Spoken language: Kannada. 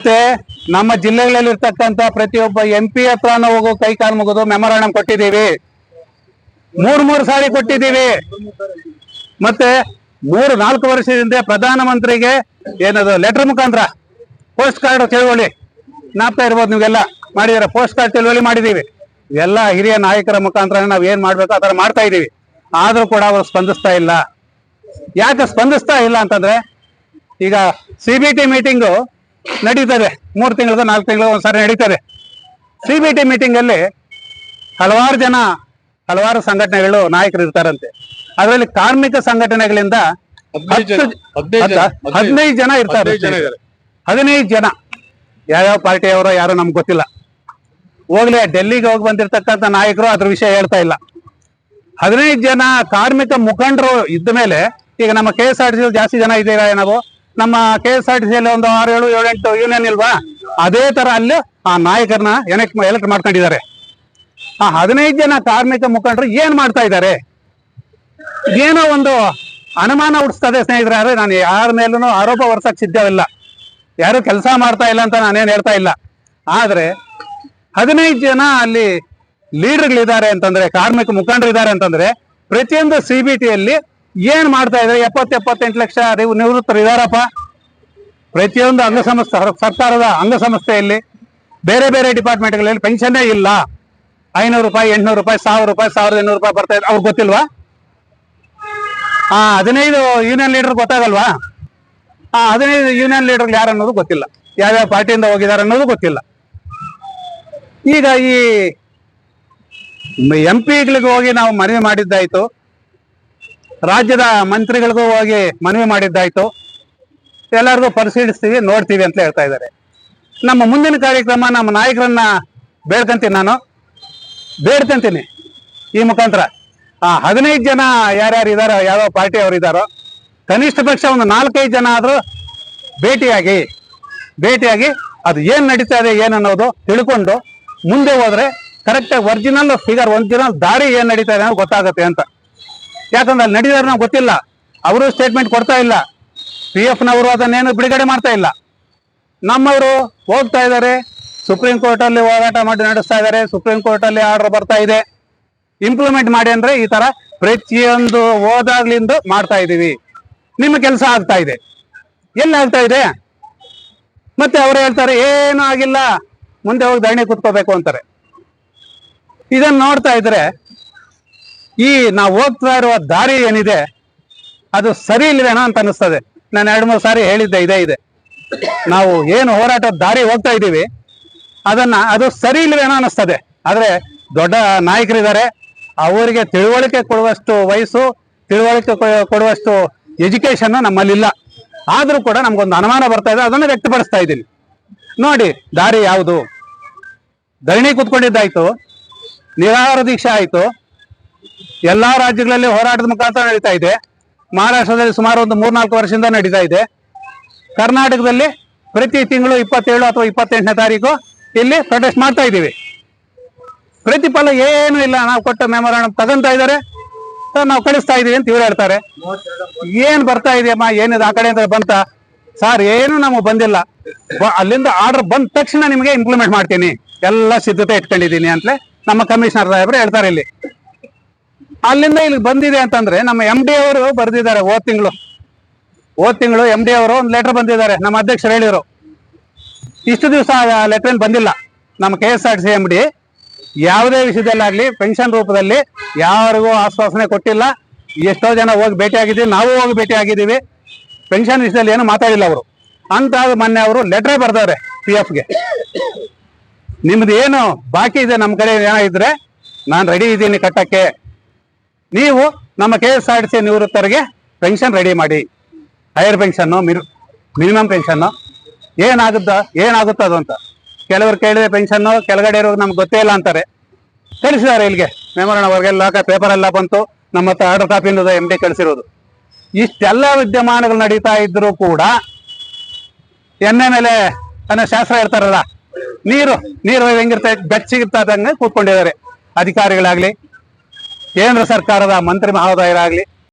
ಮತ್ತೆ ನಮ್ಮ ಜಿಲ್ಲೆಗಳಲ್ಲಿ ಇರ್ತಕ್ಕಂತ ಪ್ರತಿಯೊಬ್ಬ ಎಂ ಪಿ ಹತ್ರ ಹೋಗೋ ಕೈ ಕಾಲು ಮುಗಿದು ಮೆಮೊರಾಂಡಮ್ ಕೊಟ್ಟಿದ್ದೀವಿ. ಮೂರ್ ಮೂರು ಸಾರಿ ಕೊಟ್ಟಿದ್ದೀವಿ. ಮತ್ತೆ ಮೂರು ನಾಲ್ಕು ವರ್ಷದಿಂದ ಪ್ರಧಾನಮಂತ್ರಿಗೆ ಏನದು ಲೆಟರ್ ಮುಖಾಂತರ ಪೋಸ್ಟ್ ಕಾರ್ಡ್ ತಿಳುವಳಿ ನಾಪ್ತಾ ಇರ್ಬೋದು ನೀವೆಲ್ಲ ಮಾಡಿದಾರೆ ಪೋಸ್ಟ್ ಕಾರ್ಡ್ ತಿಳುವಳಿ ಮಾಡಿದೀವಿ ಎಲ್ಲ ಹಿರಿಯ ನಾಯಕರ ಮುಖಾಂತರ ನಾವ್ ಏನ್ ಮಾಡ್ಬೇಕು ಥರ ಮಾಡ್ತಾ ಇದೀವಿ ಆದ್ರೂ ಕೂಡ ಅವರು ಸ್ಪಂದಿಸ್ತಾ ಇಲ್ಲ. ಯಾಕೆ ಸ್ಪಂದಿಸ್ತಾ ಇಲ್ಲ ಅಂತಂದ್ರೆ ಈಗ ಸಿಬಿಟಿ ಟಿ ಮೀಟಿಂಗು ನಡೀತದೆ. ಮೂರು ತಿಂಗಳದ ನಾಲ್ಕು ತಿಂಗಳ ಒಂದ್ಸಾರಿ ನಡೀತದೆ. ಸಿ ಬಿ ಟಿ ಮೀಟಿಂಗ್ ಅಲ್ಲಿ ಹಲವಾರು ಜನ ಹಲವಾರು ಸಂಘಟನೆಗಳು ನಾಯಕರು ಇರ್ತಾರಂತೆ. ಅದರಲ್ಲಿ ಕಾರ್ಮಿಕ ಸಂಘಟನೆಗಳಿಂದ ಹದಿನೈದು ಜನ ಇರ್ತಾರೆ ಹದಿನೈದು ಜನ ಜನ. ಯಾವ್ಯಾವ ಪಾರ್ಟಿಯವರೋ ಯಾರೋ ನಮ್ಗೆ ಗೊತ್ತಿಲ್ಲ. ಹೋಗ್ಲಿ ಡೆಲ್ಲಿಗೆ ಹೋಗಿ ಬಂದಿರತಕ್ಕಂತ ನಾಯಕರು ಅದ್ರ ವಿಷಯ ಹೇಳ್ತಾ ಇಲ್ಲ. ಹದಿನೈದು ಜನ ಕಾರ್ಮಿಕ ಮುಖಂಡರು ಇದ್ದ ಮೇಲೆ ಈಗ ನಮ್ಮ ಕೆ ಎಸ್ ಆರ್ ಟಿ ಜಾಸ್ತಿ ಜನ ಇದ್ದೀರಾ ನಾವು ನಮ್ಮ ಕೆ ಎಸ್ ಆರ್ ಟಿ ಸಿಯಲ್ಲಿ ಒಂದು ಆರು ಏಳು ಏಳೆಂಟು ಯೂನಿಯನ್ ಇಲ್ವಾ? ಅದೇ ತರ ಅಲ್ಲಿ ಆ ನಾಯಕರನ್ನ ಎಲೆಕ್ಟ್ ಎಲೆಕ್ಟ್ ಮಾಡ್ಕೊಂಡಿದ್ದಾರೆ. ಆ ಹದಿನೈದು ಜನ ಕಾರ್ಮಿಕ ಮುಖಂಡರು ಏನ್ ಮಾಡ್ತಾ ಇದ್ದಾರೆ? ಏನೋ ಒಂದು ಅನುಮಾನ ಹುಟ್ಟಿಸ್ತದೆ ಸ್ನೇಹಿತರೆ ನಾನು ಯಾರ ಮೇಲೂ ಆರೋಪ ಹೊರ್ಸಕ್ ಸಿದ್ಧವಿಲ್ಲ. ಯಾರು ಕೆಲಸ ಮಾಡ್ತಾ ಇಲ್ಲ ಅಂತ ನಾನೇನ್ ಹೇಳ್ತಾ ಇಲ್ಲ. ಆದ್ರೆ ಹದಿನೈದು ಜನ ಅಲ್ಲಿ ಲೀಡರ್ಗಳಿದ್ದಾರೆ ಅಂತಂದ್ರೆ, ಕಾರ್ಮಿಕ ಮುಖಂಡರಿದ್ದಾರೆ ಅಂತಂದ್ರೆ, ಪ್ರತಿಯೊಂದು ಸಿ ಬಿ ಟಿಯಲ್ಲಿ ಏನ್ ಮಾಡ್ತಾ ಇದಾರೆ ಎಪ್ಪತ್ತು ಎಪ್ಪತ್ತೆಂಟು ಲಕ್ಷ ನೀವು ನಿವೃತ್ತರು ಇದಾರಪ್ಪ. ಪ್ರತಿಯೊಂದು ಅಂಗಸಂಸ್ಥೆ ಸರ್- ಸರ್ಕಾರದ ಅಂಗಸಂಸ್ಥೆಯಲ್ಲಿ ಬೇರೆ ಬೇರೆ ಡಿಪಾರ್ಟ್ಮೆಂಟ್ಗಳಲ್ಲಿ ಪೆನ್ಷನ್ನೇ ಇಲ್ಲ. ಐನೂರು ರೂಪಾಯಿ, ಎಂಟ್ನೂರು ರೂಪಾಯಿ, ಸಾವಿರ ರೂಪಾಯಿ, ಸಾವಿರದ ಇನ್ನೂರು ರೂಪಾಯಿ ಬರ್ತಾ ಇದೆ. ಅವ್ರಿಗೆ ಗೊತ್ತಿಲ್ವಾ? ಹಾ ಹದಿನೈದು ಯೂನಿಯನ್ ಲೀಡರ್ ಗೊತ್ತಾಗಲ್ವಾ? ಆ, ಹದಿನೈದು ಯೂನಿಯನ್ ಲೀಡರ್ ಯಾರು ಅನ್ನೋದು ಗೊತ್ತಿಲ್ಲ. ಯಾವ್ಯಾವ ಪಾರ್ಟಿಯಿಂದ ಹೋಗಿದ್ದಾರೆ ಅನ್ನೋದು ಗೊತ್ತಿಲ್ಲ. ಈಗ ಈ ಎಂ ಪಿಗಳಿಗೆ ಹೋಗಿ ನಾವು ಮನವಿ ಮಾಡಿದ್ದಾಯ್ತು. ರಾಜ್ಯದ ಮಂತ್ರಿಗಳಿಗೂ ಹೋಗಿ ಮನವಿ ಮಾಡಿದ್ದಾಯ್ತು. ಎಲ್ಲರಿಗೂ ಪರಿಶೀಲಿಸ್ತೀವಿ, ನೋಡ್ತೀವಿ ಅಂತ ಹೇಳ್ತಾ ಇದ್ದಾರೆ. ನಮ್ಮ ಮುಂದಿನ ಕಾರ್ಯಕ್ರಮ ನಮ್ಮ ನಾಯಕರನ್ನ ಬೇಡ್ಕಂತೀನಿ ನಾನು. ಬೇಡ್ಕಂತೀನಿ. ಈ ಮುಖಾಂತರ. ಆ ಹದಿನೈದು ಜನ ಯಾರ್ಯಾರು ಇದ್ದಾರೋ ಯಾವ ಪಾರ್ಟಿ ಅವರು ಇದ್ದಾರೋ ಕನಿಷ್ಠ ಪಕ್ಷ ಒಂದು ನಾಲ್ಕೈದು ಜನ ಆದ್ರೂ ಭೇಟಿಯಾಗಿ ಭೇಟಿಯಾಗಿ ಅದು ಏನು ನಡೀತಾ ಇದೆ, ಏನು ಅನ್ನೋದು ತಿಳ್ಕೊಂಡು ಮುಂದೆ ಹೋದ್ರೆ ಕರೆಕ್ಟಾಗಿ ಒರಿಜಿನಲ್ ಫಿಗರ್ ಒಂದಿನ ದಾರಿ ಏನು ನಡೀತಾ ಇದೆ ಅನ್ನೋದು ಗೊತ್ತಾಗುತ್ತೆ ಅಂತ. ಯಾಕಂದ್ರೆ ಅಲ್ಲಿ ನಡೀದಾರ ಗೊತ್ತಿಲ್ಲ. ಅವರು ಸ್ಟೇಟ್ಮೆಂಟ್ ಕೊಡ್ತಾ ಇಲ್ಲ. ಪಿ ಎಫ್ ನವರು ಅದನ್ನೇನು ಬಿಡುಗಡೆ ಮಾಡ್ತಾ ಇಲ್ಲ. ನಮ್ಮವರು ಹೋಗ್ತಾ ಇದ್ದಾರೆ ಸುಪ್ರೀಂ ಕೋರ್ಟ್ ಅಲ್ಲಿ ಹೋರಾಟ ಮಾಡಿ ನಡೆಸ್ತಾ ಇದ್ದಾರೆ ಸುಪ್ರೀಂ ಕೋರ್ಟ್ ಅಲ್ಲಿ ಆರ್ಡರ್ ಬರ್ತಾ ಇದೆ. ಇಂಪ್ಲಿಮೆಂಟ್ ಮಾಡಿ ಅಂದ್ರೆ ಈ ತರ ಪ್ರತಿಯೊಂದು ಹೋದಾಗ್ಲಿಂದ ಮಾಡ್ತಾ ಇದೀವಿ. ನಿಮ್ಮ ಕೆಲಸ ಆಗ್ತಾ ಇದೆ. ಎಲ್ಲಿ ಆಗ್ತಾ ಇದೆ? ಮತ್ತೆ ಅವರು ಹೇಳ್ತಾರೆ, ಏನು ಆಗಿಲ್ಲ. ಮುಂದೆ ಹೋಗಿ ಧರಣಿ ಕುತ್ಕೋಬೇಕು ಅಂತಾರೆ. ಇದನ್ನ ನೋಡ್ತಾ ಇದ್ರೆ ಈ ನಾವು ಹೋಗ್ತಾ ಇರುವ ದಾರಿ ಏನಿದೆ, ಅದು ಸರಿ ಇಲ್ವೇನೋ ಅಂತ ಅನಿಸ್ತದೆ ನಾನು ಎರಡು ಮೂರು ಸಾರಿ ಹೇಳಿದ್ದೆ, ಇದೇ, ಇದೆ. ನಾವು ಏನು ಹೋರಾಟದ ದಾರಿ ಹೋಗ್ತಾ ಇದ್ದೀವಿ, ಅದನ್ನ ಅದು ಸರಿ ಇಲ್ವೇನೋ ಅನಿಸ್ತದೆ ಆದರೆ ದೊಡ್ಡ ನಾಯಕರಿದ್ದಾರೆ, ಅವರಿಗೆ ತಿಳುವಳಿಕೆ ಕೊಡುವಷ್ಟು ವಯಸ್ಸು, ತಿಳುವಳಿಕೆ ಕೊಡುವಷ್ಟು ಎಜುಕೇಶನ್ ನಮ್ಮಲ್ಲಿಲ್ಲ. ಆದರೂ ಕೂಡ ನಮ್ಗೊಂದು ಅನುಮಾನ ಬರ್ತಾ ಇದೆ, ಅದನ್ನು ವ್ಯಕ್ತಪಡಿಸ್ತಾ ಇದ್ದೀನಿ. ನೋಡಿ, ದಾರಿ ಯಾವುದು? ಧರಣಿ ಕೂತ್ಕೊಂಡಿದ್ದಾಯ್ತು, ನಿರಾಹಾರ ದೀಕ್ಷೆ ಆಯ್ತು ಎಲ್ಲಾ ರಾಜ್ಯಗಳಲ್ಲಿ ಹೋರಾಟದ ಮುಖಾಂತರ ನಡೀತಾ ಇದೆ. ಮಹಾರಾಷ್ಟ್ರದಲ್ಲಿ ಸುಮಾರು ಒಂದು ಮೂರ್ನಾಲ್ಕು ವರ್ಷದಿಂದ ನಡೀತಾ ಇದೆ. ಕರ್ನಾಟಕದಲ್ಲಿ ಪ್ರತಿ ತಿಂಗಳು ಇಪ್ಪತ್ತೇಳು ಅಥವಾ ಇಪ್ಪತ್ತೆಂಟನೇ ತಾರೀಕು ಇಲ್ಲಿ ಪ್ರೊಟೆಸ್ಟ್ ಮಾಡ್ತಾ ಇದ್ದೀವಿ. ಪ್ರತಿಫಲ ಏನು ಇಲ್ಲ. ನಾವು ಕೊಟ್ಟ ಮೆಮೊರಾಂಡಮ್ ತಗೊಂತಾ ಇದ್ದಾರೆ. ನಾವು ಕಳಿಸ್ತಾ ಇದೀವಿ ಅಂತ ಇವ್ರು ಹೇಳ್ತಾರೆ. ಏನ್ ಬರ್ತಾ ಇದೆಯಮ್ಮ? ಏನಿದೆ? ಆ ಅಂತ ಬಂತ. ಸರ್, ಏನು ನಮಗೆ ಬಂದಿಲ್ಲ. ಅಲ್ಲಿಂದ ಆರ್ಡರ್ ಬಂದ ತಕ್ಷಣ ನಿಮಗೆ ಇಂಪ್ಲಿಮೆಂಟ್ ಮಾಡ್ತೀನಿ. ಎಲ್ಲ ಸಿದ್ಧತೆ ಇಟ್ಕೊಂಡಿದ್ದೀನಿ ಅಂತಲೇ ನಮ್ಮ ಕಮಿಷನರ್ ಸಾಹೇಬ್ರು ಹೇಳ್ತಾರೆ ಇಲ್ಲಿ. ಅಲ್ಲಿಂದ ಇಲ್ಲಿ ಬಂದಿದೆ ಅಂತಂದ್ರೆ ನಮ್ಮ ಎಂ ಡಿ ಅವರು ಬರೆದಿದ್ದಾರೆ ಹೋದ್ ತಿಂಗಳು. ಹೋದ್ ತಿಂಗಳು ಎಂ ಡಿ ಅವರು ಒಂದು ಲೆಟರ್ ಬಂದಿದ್ದಾರೆ, ನಮ್ಮ ಅಧ್ಯಕ್ಷರು ಹೇಳಿದರು. ಇಷ್ಟು ದಿವಸ ಲೆಟರ್ ಏನ್ ಬಂದಿಲ್ಲ. ನಮ್ಮ K S R C M D ಯಾವುದೇ ವಿಷಯದಲ್ಲಾಗ್ಲಿ ಪೆನ್ಷನ್ ರೂಪದಲ್ಲಿ ಯಾರಿಗೂ ಆಶ್ವಾಸನೆ ಕೊಟ್ಟಿಲ್ಲ. ಎಷ್ಟೋ ಜನ ಹೋಗಿ ಭೇಟಿ ಆಗಿದ್ದೀವಿ ನಾವು ಹೋಗಿ ಭೇಟಿ ಆಗಿದ್ದೀವಿ. ಪೆನ್ಷನ್ ವಿಷಯದಲ್ಲಿ ಏನು ಮಾತಾಡಿಲ್ಲ ಅವರು. ಅಂತ ಮೊನ್ನೆ ಅವರು ಲೆಟ್ರೇ ಬರ್ದವ್ರೆ ಪಿ ಎಫ್ಗೆ ನಿಮ್ದು ಏನು ಬಾಕಿ ಇದೆ ನಮ್ಮ ಕಡೆ ಏನಾಗಿದ್ರೆ ನಾನು ರೆಡಿ ಇದ್ದೀನಿ ಕಟ್ಟಕ್ಕೆ. ನೀವು ನಮ್ಮ K S R T C ನಿವೃತ್ತರಿಗೆ pension ready ಮಾಡಿ. ಹೈಯರ್ ಪೆನ್ಷನ್ನು ಮಿನಿಮಮ್ ಪೆನ್ಷನ್ನು ಏನಾಗುತ್ತ, ಏನಾಗುತ್ತೋ ಅದು ಅಂತ. ಕೆಲವರು ಕೇಳಿದ್ರೆ ಪೆನ್ಷನ್ನು ಕೆಳಗಡೆ ಇರೋರು ನಮ್ಗೆ ಗೊತ್ತೇ ಇಲ್ಲ ಅಂತಾರೆ. ಕಳಿಸಿದ್ದಾರೆ ಇಲ್ಲಿಗೆ. ಮೆಮೊರಣ ಪೇಪರ್ ಎಲ್ಲ ಬಂತು. ನಮ್ಮ ಹತ್ರ ಆರ್ಡರ್ ಕಾಪಿ ಎಂ ಡಿ ಕಳಿಸಿರೋದು. ಇಷ್ಟೆಲ್ಲ ವಿದ್ಯಮಾನಗಳು ನಡೀತಾ ಇದ್ರು ಕೂಡ ಎಣ್ಣೆ ಮೇಲೆ ಅನ್ನೋ ಶಾಸ್ತ್ರ ಇರ್ತಾರಲ್ಲ ನೀರು ನೀರು ಹೆಂಗಿರ್ತಾ ಬೆಚ್ಚಗಿರ್ತಾ ಕೂತ್ಕೊಂಡಿದ್ದಾರೆ. ಅಧಿಕಾರಿಗಳಾಗ್ಲಿ ಕೇಂದ್ರ ಸರ್ಕಾರದ ಮಂತ್ರಿ ಮಹೋದಯರಾಗ್ಲಿ